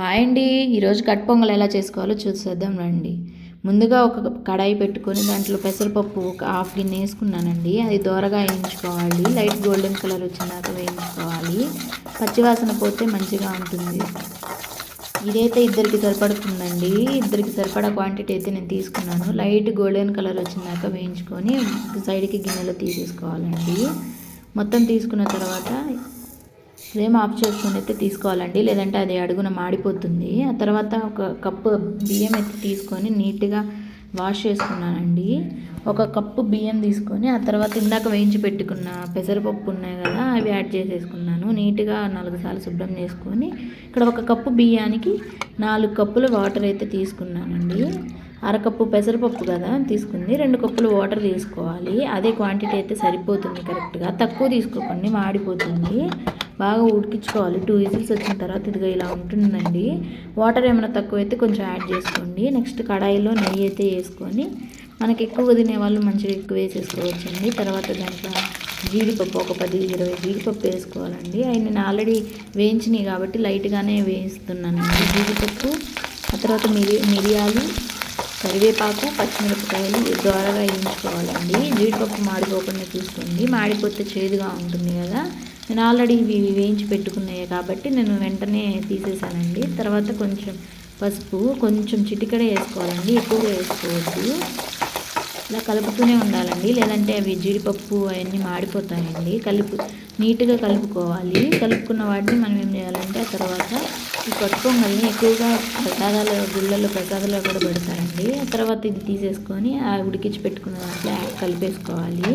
Hi అండి ఈరోజు cut pongal ఎలా చేసుకోవాలో చూసేద్దాం రండి. ముందుగా ఒక కడాయి పెట్టుకొని దాంట్లో పెసరపప్పు ఒక హాఫ్ గిన్నె వేసుకున్నానండి. అది దోరగా వేయించుకోవాలి. లైట్ గోల్డెన్ కలర్ వచ్చినాక వేయించుకోవాలి. పచ్చివాసన పోతే మంచిగా ఉంటుంది. ఇదైతే ఇద్దరికి సరిపడుతుందండి. ఇద్దరికి సరిపడా క్వాంటిటీ అయితే నేను తీసుకున్నాను. లైట్ గోల్డెన్ కలర్ వచ్చినాక వేయించుకొని సైడ్కి గిన్నెలో తీసేసుకోవాలండి. మొత్తం తీసుకున్న తర్వాత ఫ్లేమ్ ఆఫ్ చేసుకుని అయితే తీసుకోవాలండి. లేదంటే అది అడుగున మాడిపోతుంది. ఆ తర్వాత ఒక కప్పు బియ్యం అయితే తీసుకొని నీట్గా వాష్ చేసుకున్నానండి. ఒక కప్పు బియ్యం తీసుకొని ఆ తర్వాత ఇందాక వేయించి పెట్టుకున్న పెసరపప్పు ఉన్నాయి కదా అవి యాడ్ చేసేసుకున్నాను. నీట్గా నాలుగు సార్లు శుభ్రం చేసుకొని ఇక్కడ ఒక కప్పు బియ్యానికి నాలుగు కప్పులు వాటర్ అయితే తీసుకున్నానండి. అరకప్పు పెసరపప్పు కదా తీసుకుంది. రెండు కప్పులు వాటర్ తీసుకోవాలి. అదే క్వాంటిటీ అయితే సరిపోతుంది కరెక్ట్గా. తక్కువ తీసుకోకండి మాడిపోతుంది. బాగా ఉడికించుకోవాలి. టూ విజిల్స్ వచ్చిన తర్వాత ఇదిగో ఇలా ఉంటుందండి. వాటర్ ఏమైనా తక్కువ అయితే కొంచెం యాడ్ చేసుకోండి. నెక్స్ట్ కడాయిలో నెయ్యి అయితే వేసుకొని మనకి ఎక్కువ తినే వాళ్ళు మంచిగా ఎక్కువ వేసేసుకోవచ్చండి. తర్వాత దాంట్లో జీడిపప్పు ఒక పది ఇరవై జీడిపప్పు వేసుకోవాలండి. అవి నేను ఆల్రెడీ వేయించినాయి కాబట్టి లైట్గానే వేయిస్తున్నానండి. జీడిపప్పు ఆ తర్వాత మిరి మిరియాలు కరివేపాకు పచ్చిమిరపకాయలు ద్వారాగా వేయించుకోవాలండి. జీడిపప్పు మాడిపోకుండా చూసుకోండి. మాడిపోతే చేదుగా ఉంటుంది కదా. నేను ఆల్రెడీ ఇవి వేయించి పెట్టుకున్నాయి కాబట్టి నేను వెంటనే తీసేసానండి తర్వాత కొంచెం పసుపు కొంచెం చిటికడే వేసుకోవాలండి. ఎక్కువగా వేసుకోవద్దు. ఇలా కలుపుతూనే ఉండాలండి. లేదంటే అవి జీడిపప్పు అవన్నీ మాడిపోతాయండి. కలుపు నీట్గా కలుపుకోవాలి. కలుపుకున్న వాటిని మనం ఏం చేయాలంటే ఆ తర్వాత ఈ పొంగల్ని ఎక్కువగా ప్రసాదాలు గుళ్ళల్లో ప్రసాదాలు కూడా పెడతారండి ఆ తర్వాత ఇది తీసేసుకొని ఆ ఉడికించి పెట్టుకున్న దాంట్లో కలిపేసుకోవాలి.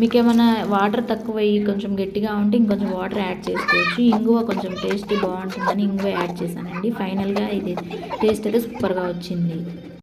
మీకు ఏమైనా వాటర్ తక్కువ అయ్యి కొంచెం గట్టిగా ఉంటే ఇంకొంచెం వాటర్ యాడ్ చేసుకోవచ్చు. ఇంగువ కొంచెం టేస్ట్ బాగుంటుందని ఇంగువ యాడ్ చేశానండి. ఫైనల్గా ఇది టేస్ట్ అయితే సూపర్గా వచ్చింది.